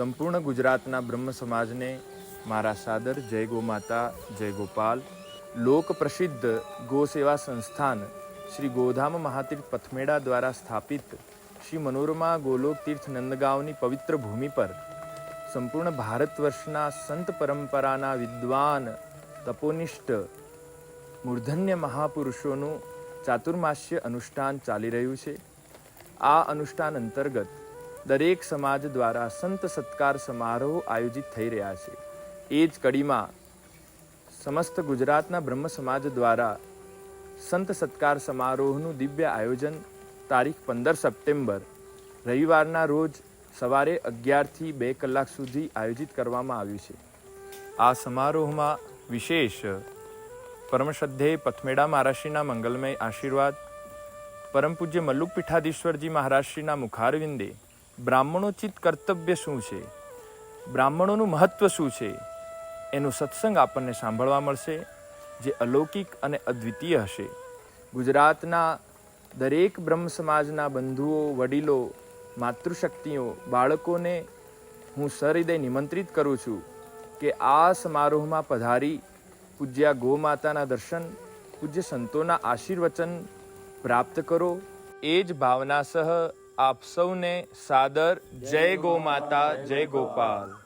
સંપૂર્ણ ગુજરાતના બ્રહ્મ સમાજને મારા સાદર, જય ગોમાતા, જય ગોપાલ, લોક પ્રસિદ્ધ ગો સેવા સંસ્થાન શ્રી ગોધામ મહાતીર્થ પથમેડા દ્વારા સ્થાપિત શ્રી મનોરમા ગોલોક તીર્થ નંદગાંવની પવિત્ર ભૂમિ પર સંપૂર્ણ ભારત વર્ષના સંત પરંપરાના વિદ્વાન, તપોનિષ્ઠ, મૂર્ધન્ય મહાપુરુષોનું ચાતુર્માસ્ય અનુષ્ઠાન ચાલી રહ્યું છે. આ અનુષ્ઠાન અંતર્ગત દરેક સમાજ દ્વારા સંત સત્કાર સમારોહ આયોજિત થઈ રહ્યા છે. એ જ કડીમાં સમસ્ત ગુજરાતના બ્રહ્મ સમાજ દ્વારા સંત સત્કાર સમારોહનું દિવ્ય આયોજન તારીખ પંદર સપ્ટેમ્બર, રવિવારના રોજ સવારે અગિયારથી બે કલાક સુધી આયોજિત કરવામાં આવ્યું છે. આ સમારોહમાં વિશેષ પરમશ્રદ્ધેય પથમેડા મહારાષ્ટ્રીના મંગલમય આશીર્વાદ, પરમ પૂજ્ય મલ્લુક પીઠાધીશ્વરજી મહારાષ્ટ્રીના મુખારવિંદે બ્રાહ્મણોચિત કર્તવ્ય શું છે? બ્રાહ્મણોનું મહત્વ શું છે? એનું સત્સંગ આપણને સાંભળવા મળશે, જે અલૌકિક અને અદ્વિતીય હશે. ગુજરાતના દરેક બ્રહ્મ સમાજના બંધુઓ, વડીલો, માતૃશક્તિઓ, બાળકોને હું સહૃદય નિમંત્રિત કરું છું કે આ સમારોહમાં પધારી પૂજ્યા ગો માતાના દર્શન, પૂજ્ય સંતોના આશીર્વચન પ્રાપ્ત કરો. એ જ ભાવના સહ આપ સૌને સાદર જય ગો માતા જય ગોપાલ.